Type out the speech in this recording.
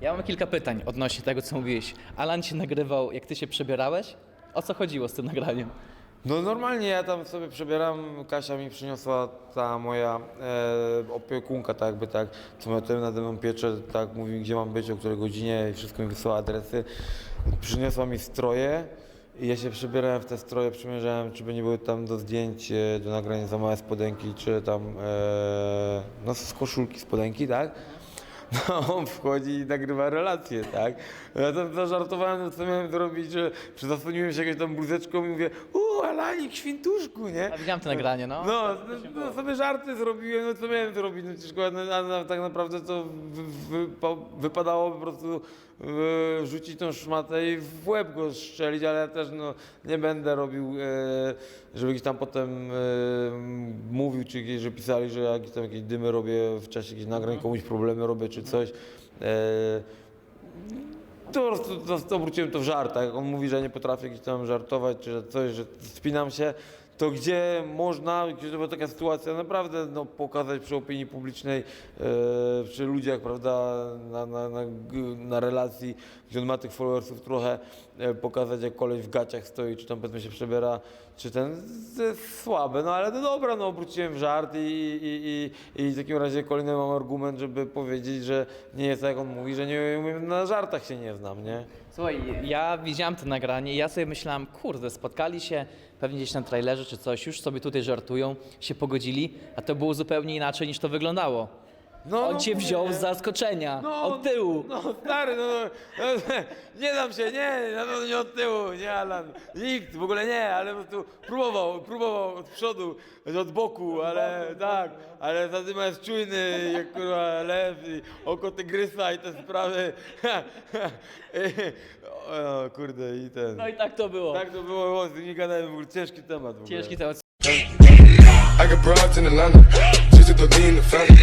Ja mam kilka pytań odnośnie tego, co mówiłeś. Alan cię nagrywał, jak ty się przebierałeś? O co chodziło z tym nagraniem? No normalnie ja tam sobie przebieram, Kasia mi przyniosła ta moja e, opiekunka, tak jakby tak, co ma tutaj nade mną piecze, tak mówi gdzie mam być, o której godzinie i wszystko mi wysłała adresy. Przyniosła mi stroje i ja się przebierałem w te stroje, przymierzałem, czy by nie były tam do zdjęć, e, do nagrania za małe spodenki, czy tam, e, no z koszulki spodenki, tak? No, on wchodzi i nagrywa relacje, tak? Ja tam zażartowałem, co miałem zrobić, że zasłoniłem się jakąś tam bluzeczką i mówię, u, Alanik, świntuszku, nie? A widziałem to nagranie, no. No, no, no sobie żarty zrobiłem, no co miałem zrobić, no przecież no, a na, tak naprawdę to wy, wy, po- wypadało po prostu e, rzucić tą szmatę i w łeb go strzelić, ale ja też no, nie będę robił, e, żeby gdzieś tam potem e, mówił, czy gdzieś, że pisali, że jakieś tam jakieś dymy robię w czasie jakichś nagrań, komuś problemy robię, czy coś. E, to po prostu to, to obróciłem to w żart, tak? Jak on mówi, że nie potrafię gdzieś tam żartować, czy że coś, że spinam się, to gdzie można, gdzie była taka sytuacja naprawdę no, pokazać przy opinii publicznej, e, przy ludziach, prawda, na, na, na, na relacji, gdzie on ma tych followersów trochę, e, pokazać jak koleś w gaciach stoi, czy tam powiedzmy się przebiera, czy ten, słabe, no ale no dobra, no obróciłem w żart i, i, i, i w takim razie kolejny mam argument, żeby powiedzieć, że nie jest tak jak on mówi, że nie umiem, na żartach się nie znam, nie? Słuchaj, ja widziałem to nagranie i ja sobie myślałem, kurde, spotkali się pewnie gdzieś na trailerze czy coś, już sobie tutaj żartują, się pogodzili, a to było zupełnie inaczej niż to wyglądało. No, On no, cię wziął nie. z zaskoczenia, No, od tyłu. No stary, no, no, nie dam się, nie, na pewno nie od tyłu, nie Alan, nikt, w ogóle nie, ale po prostu próbował, próbował od przodu, od boku, ale tak, ale Zadyma jest czujny, jak kurwa lew i oko tygrysa i te sprawy, o kurde i ten, No i tak to było. tak to było, o, nie gadałem, w ogóle ciężki temat w ogóle. Ciężki temat. I got broads in Atlanta, just to in the family.